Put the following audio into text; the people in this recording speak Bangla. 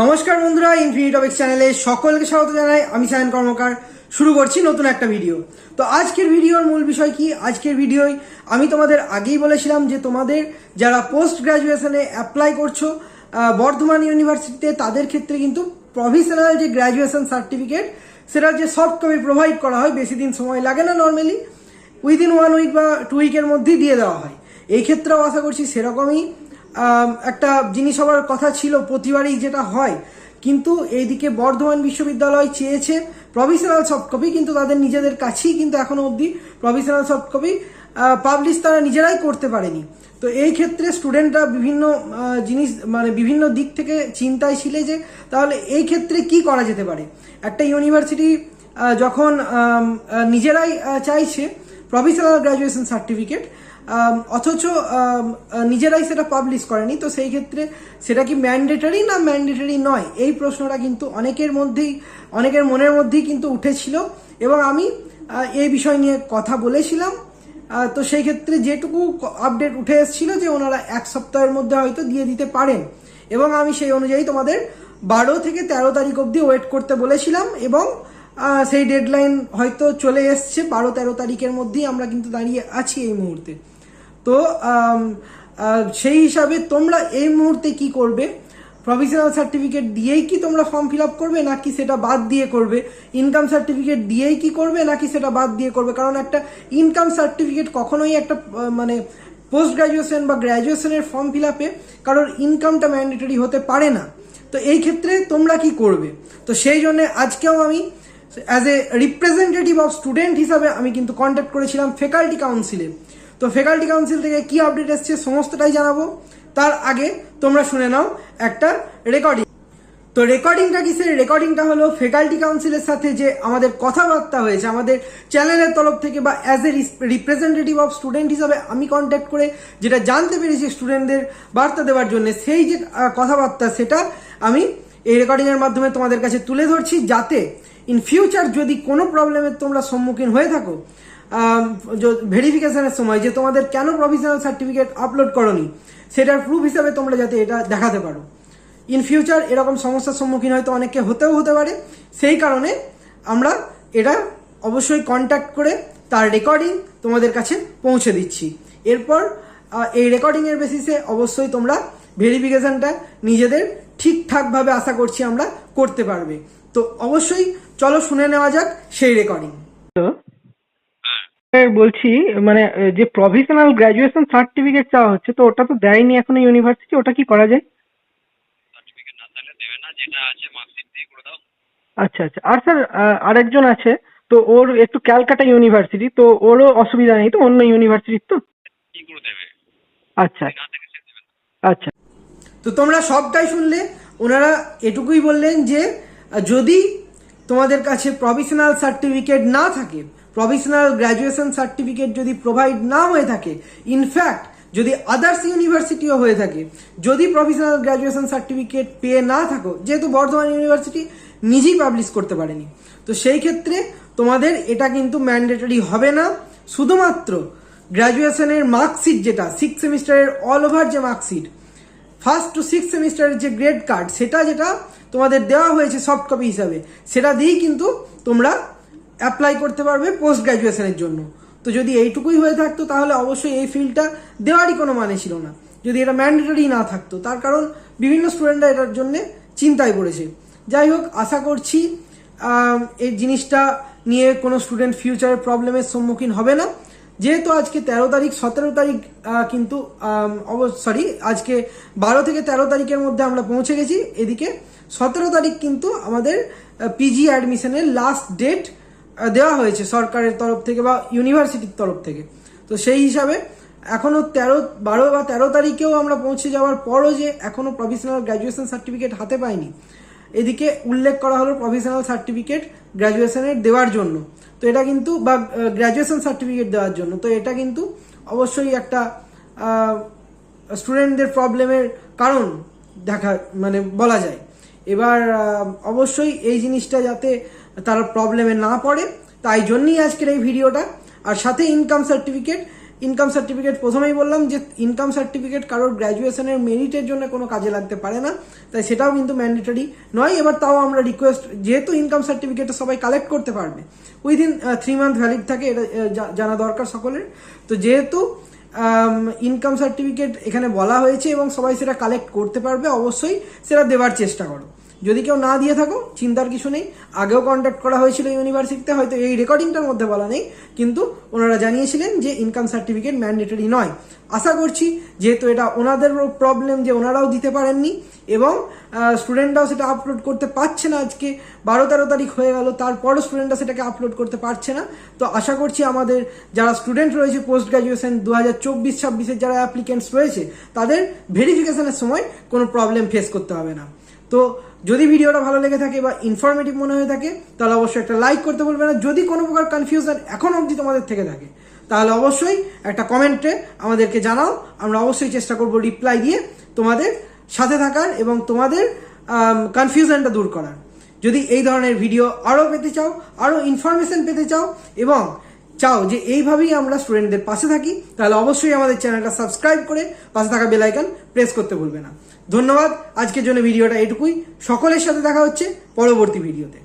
নমস্কার বন্ধুরা ইনফিনিট অফিক্স চ্যানেলে সকলকে স্বাগত জানাই। আমি সায়ন কর্মকার শুরু করছি নতুন একটা ভিডিও তো আজকের ভিডিওর মূল বিষয় কি? আজকের ভিডিওয় আমি তোমাদের আগেই বলেছিলাম যে তোমাদের যারা পোস্ট গ্র্যাজুয়েশনে অ্যাপ্লাই করছ বর্ধমান ইউনিভার্সিটিতে তাদের ক্ষেত্রে কিন্তু প্রভিশনাল যে গ্র্যাজুয়েশন সার্টিফিকেট সেটা যে সফট কপি প্রোভাইড করা হয়। বেশি দিন সময় লাগে না নর্মালি উইদিন ওয়ান উইক বা টু উইকের মধ্যেই দিয়ে দেওয়া হয়। এই ক্ষেত্রেও আশা করছি সেরকমই একটা জিনিস হওয়ার কথা ছিল, প্রতিবারই যেটা হয়। কিন্তু এইদিকে বর্ধমান বিশ্ববিদ্যালয় চেয়েছে প্রভিশনাল সফট কপি কিন্তু তাদের নিজেদের কাছেই কিন্তু এখনও অবধি প্রভিশনাল সফট কপি পাবলিশ তারা নিজেরাই করতে পারেনি। তো এই ক্ষেত্রে স্টুডেন্টরা বিভিন্ন জিনিস মানে বিভিন্ন দিক থেকে চিন্তায় ছিল যে, তাহলে এই ক্ষেত্রে কি করা যেতে পারে? একটা ইউনিভার্সিটি যখন নিজেরাই চাইছে প্রফেশনাল গ্র্যাজুয়েশন সার্টিফিকেট অথচ নিজেরাই সেটা পাবলিশ করেনি, তো সেই ক্ষেত্রে সেটা কি ম্যান্ডেটারি না ম্যান্ডেটারি নয়? এই প্রশ্নটা কিন্তু অনেকের মধ্যেই, অনেকের মনের মধ্যেই কিন্তু উঠেছিল এবং আমি এই বিষয় নিয়ে কথা বলেছিলাম। তো সেই ক্ষেত্রে যেটুকু আপডেট উঠে এসেছিল যে ওনারা এক সপ্তাহের মধ্যে হয়তো দিয়ে দিতে পারেন। এবং আমি সেই অনুযায়ী তোমাদের বারো থেকে তেরো তারিখ অবধি ওয়েট করতে বলেছিলাম এবং সেই ডেডলাইন হয়তো চলে এসছে। বারো, তেরো তারিখের মধ্যেই আমরা কিন্তু দাঁড়িয়ে আছি এই মুহূর্তে। তো সেই হিসাবে তোমরা এই মুহূর্তে কি করবে? প্রফেশনাল সার্টিফিকেট দিয়েই কি তোমরা ফর্ম ফিল আপ করবে, নাকি সেটা বাদ দিয়ে করবে? ইনকাম সার্টিফিকেট দিয়েই কি করবে, নাকি সেটা বাদ দিয়ে করবে? কারণ একটা ইনকাম সার্টিফিকেট কখনোই একটা মানে পোস্ট গ্রাজুয়েশন বা গ্র্যাজুয়েশনের ফর্ম ফিল আপে কারোর ইনকামটা ম্যান্ডেটরি হতে পারে না। তো এই ক্ষেত্রে তোমরা কি করবে? তো সেই জন্য আজকেও আমি as a representative of student হিসাবে আমি কিন্তু কন্ট্যাক্ট করেছিলাম ফ্যাকাল্টি কাউন্সিলে তো ফ্যাকাল্টি কাউন্সিল থেকে কি আপডেট এসছে সমস্তটাই জানাব। তার আগে তোমরা শুনে নাও একটা রেকর্ডিং তো রেকর্ডিংটা কিসের রেকর্ডিংটা হলো ফ্যাকাল্টি কাউন্সিলের সাথে যে আমাদের কথাবার্তা হয়েছে, আমাদের চ্যানেলের তরফ থেকে বা as a representative of student হিসাবে আমি কন্ট্যাক্ট করে যেটা জানতে পেরেছি স্টুডেন্টদের বার্তা দেওয়ার জন্য, সেই যে কথাবার্তা, সেটা আমি এই রেকর্ডিংয়ের মাধ্যমে তোমাদের কাছে তুলে ধরছি যাতে ইন ফিউচার যদি কোনো প্রবলেমের তোমরা সম্মুখীন হয়ে থাকো ভেরিফিকেশনের সময় যে তোমাদের কেন প্রফেশনাল সার্টিফিকেট আপলোড করনি, সেটার প্রুফ হিসাবে তোমরা যাতে এটা দেখাতে পারো। ইন ফিউচার এরকম সমস্যার সম্মুখীন হয়তো অনেকে হতেও হতে পারে। সেই কারণে আমরা এটা অবশ্যই কন্ট্যাক্ট করে তার রেকর্ডিং তোমাদের কাছে পৌঁছে দিচ্ছি। এরপর এই রেকর্ডিংয়ের বেসিসে অবশ্যই তোমরা ভেরিফিকেশনটা নিজেদের ঠিকঠাকভাবে আশা করছি আমরা করতে পারবে। তো অবশ্যই চলো শুনে নেওয়া যাক সেই রেকর্ডিং স্যার বলছি মানে যে প্রফেশনাল গ্র্যাজুয়েশন সার্টিফিকেট চাওয়া হচ্ছে তো ওটা তো দেয়নি এখনও ইউনিভার্সিটি ওটা কি করা যায়? সার্টিফিকেট না তাহলে দেবে না যেটা আছে মার্কশিট দিয়ে করে দাও। আচ্ছা আচ্ছা। আর স্যার আরেকজন আছে তো ওর একটু ক্যালকাটা ইউনিভার্সিটি তো ওরও অসুবিধা নেই তো অন্য ইউনিভার্সিটির তো? কি করে দেবে? আচ্ছা। আচ্ছা। তো তোমরা সবটাই শুনলে ওনারা এটুকুই বললেন যে আহ, যদি তোমাদের কাছে প্রফেশনাল সার্টিফিকেট না থাকে প্রফেশনাল গ্র্যাজুয়েশন সার্টিফিকেট যদি প্রোভাইড না হয়ে থাকে ইনফ্যাক্ট যদি আদার্স ইউনিভার্সিটিও হয়ে থাকে যদি প্রফেশনাল গ্র্যাজুয়েশন সার্টিফিকেট পেয়ে না থাকো যেহেতু বর্ধমান ইউনিভার্সিটি নিজেই পাবলিশ করতে পারেনি তো সেই ক্ষেত্রে তোমাদের এটা কিন্তু ম্যান্ডেটরি হবে না। শুধুমাত্র গ্র্যাজুয়েশনের মার্কশিট যেটা সিক্স সেমিস্টারের অল ওভার যে মার্কশিট ফার্স্ট টু সিক্স সেমিস্টারের যে গ্রেড কার্ড সেটা যেটা তোমাদের দেওয়া হয়েছে সফট কপি হিসাবে, সেটা দিয়েই কিন্তু তোমরা অ্যাপ্লাই করতে পারবে পোস্ট গ্র্যাজুয়েশনের জন্য। তো যদি এইটুকুই হয়ে থাকতো, তাহলে অবশ্যই এই ফিল্ডটা দেওয়ারই কোনো মানে ছিল না। যদি এটা ম্যান্ডেটরি না থাকতো, তার কারণ বিভিন্ন স্টুডেন্টরা এটার জন্য চিন্তায় পড়েছে। যাই হোক, আশা করছি এই জিনিসটা নিয়ে কোনো স্টুডেন্ট ফিউচারের প্রবলেমের সম্মুখীন হবে না। যেহেতু আজকে তেরো তারিখ, সতেরো তারিখ কিন্তু সরি আজকে বারো থেকে তেরো তারিখের মধ্যে আমরা পৌঁছে গেছি। এদিকে সতেরো তারিখ কিন্তু আমাদের পিজি অ্যাডমিশনের লাস্ট ডেট দেওয়া হয়েছে সরকারের তরফ থেকে বা ইউনিভার্সিটির তরফ থেকে। তো সেই হিসাবে এখনও তেরো, বারো বা তেরো তারিখেও আমরা পৌঁছে যাওয়ার পরও যে এখনও প্রফেশনাল গ্র্যাজুয়েশন সার্টিফিকেট হাতে পাইনি, এদিকে উল্লেখ করা হলো প্রফেশনাল সার্টিফিকেট গ্র্যাজুয়েশনের দেওয়ার জন্য। তো এটা কিন্তু, বা গ্র্যাজুয়েশন সার্টিফিকেট দেওয়ার জন্য। তো এটা কিন্তু অবশ্যই একটা স্টুডেন্টদের প্রবলেমের কারণ দেখা মানে বলা যায়। এবার অবশ্যই এই জিনিসটা যাতে তারা প্রবলেমে না পড়ে, তাই জন্যই আজকের এই ভিডিওটা আর সাথে ইনকাম সার্টিফিকেট ইনকাম সার্টিফিকেট প্রথমেই বললাম যে ইনকাম সার্টিফিকেট কারোর গ্র্যাজুয়েশনের মেরিটের জন্য কোনো কাজে লাগতে পারে না, তাই সেটাও কিন্তু ম্যান্ডেটরি নয়। এবার তাও আমরা রিকোয়েস্ট যেহেতু ইনকাম সার্টিফিকেটটা সবাই কালেক্ট করতে পারবে উইদিন থ্রি মান্থ ভ্যালিড থাকে, এটা জানা দরকার সকলের। তো যেহেতু ইনকাম সার্টিফিকেট এখানে বলা হয়েছে এবং সবাই সেটা কালেক্ট করতে পারবে, অবশ্যই সেটা দেওয়ার চেষ্টা করো। যদি কেউ না দিয়ে থাকো, চিন্তার কিছু নেই। আগেও কন্ট্যাক্ট করা হয়েছিল ইউনিভার্সিটিতে হয়তো এই রেকর্ডিংটার মধ্যে বলা নেই। কিন্তু ওনারা জানিয়েছিলেন যে ইনকাম সার্টিফিকেট ম্যান্ডেটরি নয়। আশা করছি যেহেতু এটা ওনাদেরও প্রবলেম যে ওনারাও দিতে পারেননি এবং স্টুডেন্টরাও সেটা আপলোড করতে পারছে না আজকে। বারো তেরো তারিখ হয়ে গেল, তারপরও স্টুডেন্টরা সেটাকে আপলোড করতে পারছে না। তো আশা করছি আমাদের যারা স্টুডেন্ট রয়েছে পোস্ট গ্রাজুয়েশন দু হাজার চব্বিশ ছাব্বিশের যারা অ্যাপ্লিকেন্টস রয়েছে, তাদের ভেরিফিকেশনের সময় কোনো প্রবলেম ফেস করতে হবে না। তো যদি ভিডিওটা ভালো লেগে থাকে বা ইনফরমেটিভ মনে হয়ে থাকে, তাহলে অবশ্যই একটা লাইক করতে বলবে না। যদি কোনো প্রকার কনফিউশন এখন অবধি তোমাদের থেকে থাকে, তাহলে অবশ্যই একটা কমেন্টে আমাদেরকে জানাও। আমরা অবশ্যই চেষ্টা করব রিপ্লাই দিয়ে তোমাদের সাথে থাকার এবং তোমাদের কনফিউশনটা দূর করার। যদি এই ধরনের ভিডিও আরও পেতে চাও, আরও ইনফরমেশন পেতে চাও এবং চাও যে এইভাবেই আমরা স্টুডেন্টদের পাশে থাকি, তাহলে অবশ্যই আমাদের চ্যানেলটা সাবস্ক্রাইব করে পাশে থাকা বেলাইকান প্রেস করতে ভুলবে না। ধন্যবাদ, আজকের জন্য ভিডিওটা এটুকুই। সকলের সাথে দেখা হচ্ছে পরবর্তী ভিডিওতে